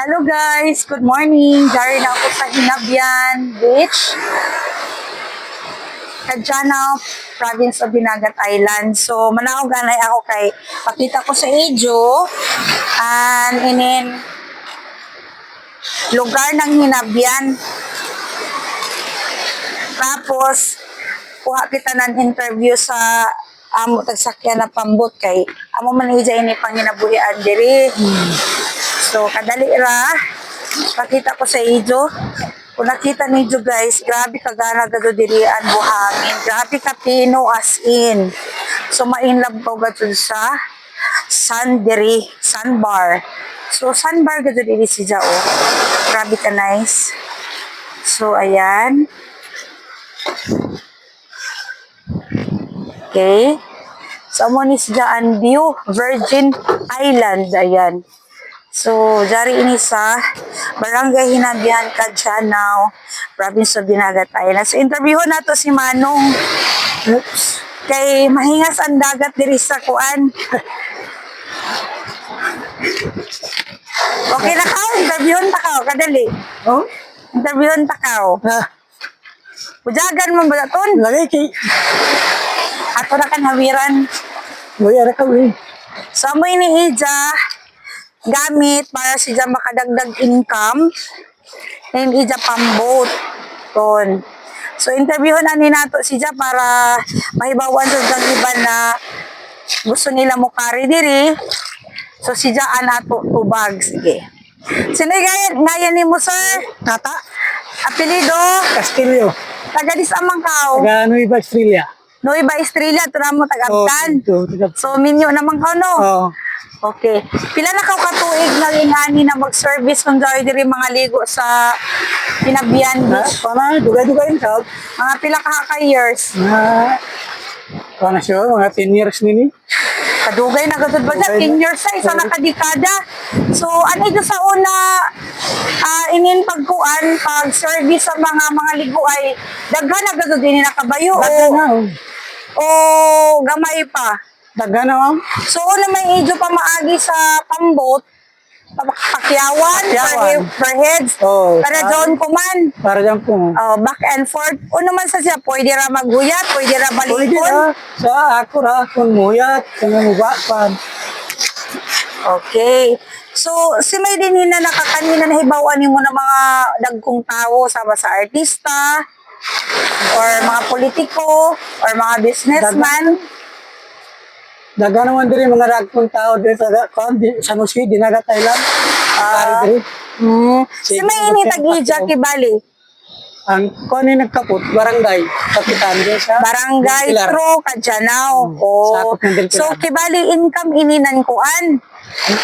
Hello guys, good morning. Dari na ako sa Hinabyan Beach. Kadjana, province of Binagat Island. So, manaog ganay ako kay pakita ko sa Ejo and inin lugar ng Hinabyan. Tapos, kuha kita ng interview sa amo tagsakyan na pambot kay amo man ija ini panginabuhian diri. So, kadali ra. Pakita ko sa ijo. Kung nakita niyo guys, grabe ka gana gado diri ang buhangin. Grabe ka pino as in. So, mainlove ko gado sa sun diri, sunbar. So, sunbar gado diri si Jao. Grabe ka nice. So, ayan. Okay. So, amo ni siya ang view, Virgin Island. Ayan. So, dari ini sa Barangay Hinabihan, Kadjanao, Province of Dinagat Island. So, interviewon nato si Manong. Oops. Kay mahingas ang dagat diri sa kuan. okay na ka? Interviewon ta ka. Kadali. Oh? Interviewon ta ka. Ah, Bujagan mo ba ton? lagay kay Ato na kan hawiran. Boy ara ka uli. So, amo ini ija gamit para siya makadagdag income and ija pambot ton. So, interviewon na ni nato siya para mahibawan sa sang iba na gusto nila mo carry diri. So, siya anato tubag. Sige. Sino gaya, gaya ni mo, sir? Tata, Apelido? Castillo. Tagadis amang kao. Taga ano iba Australia. Noiba Estrella, na mo Oh, taga- So, minyo naman ka, no? Oh, Okay. Pila na ka katuig na ingani na mag-service kung dahil diri mga ligo sa Pinabian na, Beach? pana dugay-dugay sa Mga pila ka ka years? na pana siya mga 10 years nini. Kadugay na gadud ba dyan? 10 years sa isa na kadikada. So, ano ito sa una ah inin pagkuan, pag-service sa mga mga ligo ay daghan na gadud din o, na, oh. o gamay pa. Daga na, ma'am. So, una may idyo pa maagi sa pambot, pakyawan, Pakyawan. per heads, Oh, para ah. doon kuman. Para dyan po. Oh, back and forth. Uno man sa siya, pwede ra maghuyat, pwede ra Pwede balikon. na, sa ako ra, kung muyat, kung mubapan. Okay. So, si may din na nakakanina na hibawan mo ng mga dagkong tao, sama sa artista, or mga politiko, or mga businessman. Daga naman diri mga ragpong tao diri sa kon di sa Nusi dinaga Thailand. Ah, diri. Hmm. Si may ini tag-ija Paco. kibali. Ang kon ni nagkaput barangay kapitan di sa Barangay. Tro. Oh. Ng Del Pilar. So, kibali income ininan kuan.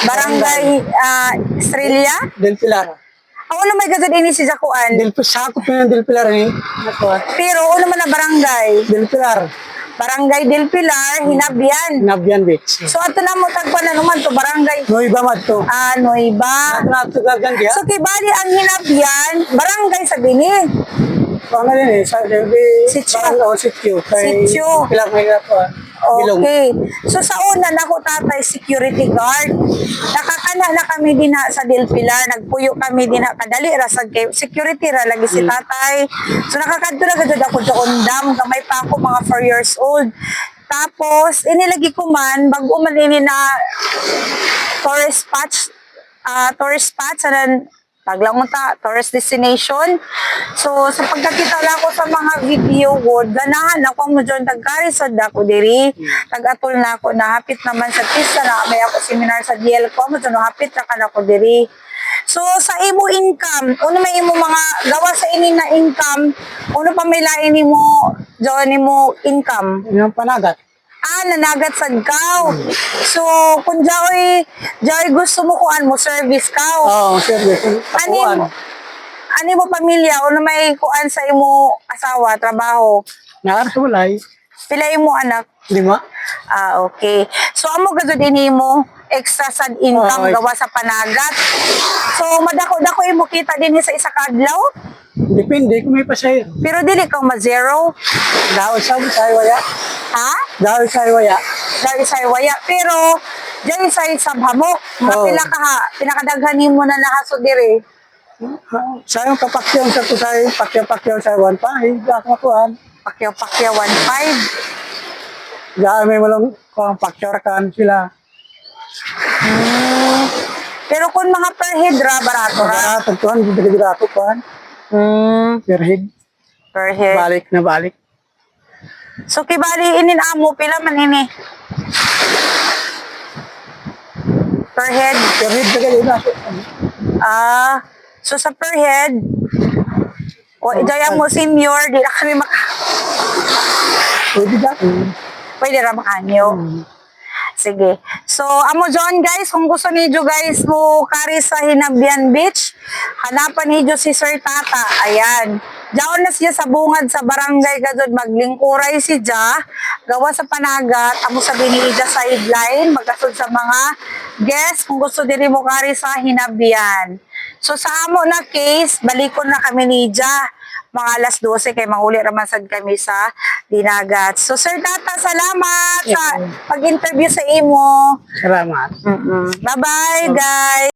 Barangay ah, Estrella. Del Pilar. Ako na may gazad ini si Jakuan. Del sakop ng Del Pilar ni. Nako. Pero ano man na barangay? Del Pilar. Barangay Del Pilar, Hinabyan. Nabyan Beach. So ato na mo tagpa na naman to barangay No iba mad to. ano iba. Nato gagan dia. So kibali ang Hinabyan, barangay sa bini. Ano din eh sa Delbi. Sitio. Barangay o sitio. Sitio. Pilar may ako. Okay. So sa una nako tatay security guard. Nakakana na kami din ha sa Del Pilar, nagpuyo kami din ha kadali ra sa security ra lagi si tatay. So nakakadto na gud ako sa undam, gamay pa ako mga 4 years old. Tapos inilagi ko man bago man ini na tourist spots ah tourist spots and then paglangon ta tourist destination. So sa pagkakita lang ko sa mga video wood ganahan ako mo dyan tagkari sa dako diri. Tagatol na ako. Nahapit naman sa pista na may ako seminar sa DL ko mo dyan hapit na kan ako diri. So sa imo income, uno may imo mga gawa sa ini na income, uno pa may lain nimo join nimo income? Yung panagat. Ah, nanagat sa gaw. So, kung jaoy, jaoy gusto mo kuan mo, service kaw. Oh, service. Ani Tapuan. ani mo pamilya, o may kuan sa imo asawa, trabaho. Naar sa walay. Pila imo anak? Lima. Ah, okay. So, amo gado din mo extra sad income Oo. gawa sa panagat. So, madako-dako imo kita din sa isa ka adlaw. Depende kung may pasahero. Pero dili kang ma-zero. Dahil sa sa waya. Ha? Dahil sa waya. Dahil sa waya. Pero, Diyan sa isang hamok. Mga Oo. pila ka ha. Pinakadaghan mo na nahaso diri. Sa yung kapakyaw sa kusay, pakyaw-pakyaw sa one pa, hindi ako makuhan. Pakyaw-pakyaw 1.5. Dami mo lang kung pakyaw kan sila. Pero kung mga per head ra, barato ra. Kaya tagtuhan, hindi ka ako kuhan. Hmm, Per head, per head. balik na balik. So, kibali inin amo, pila man ini? Per head. Per head ka din na. Ah, so sa per head, o idaya mo senior, di na kami maka... Pwede na. Pwede ra makanyo. Sige. So, amo John guys, kung gusto niyo guys mo kari sa Hinabian Beach, hanapan niyo si Sir Tata. Ayan. Diyaon na siya sa bungad sa barangay kadod maglingkuray si Ja. Gawa sa panagat, amo sa biniida sideline, magkasod sa mga guests kung gusto diri mo kari sa Hinabian. So sa amo na case, balikon na kami ni Ja mga alas 12 kay manguli raman sad kami sa Dinagat. So Sir Tata, salamat sa pag-interview sa imo. Salamat. Bye-bye, guys.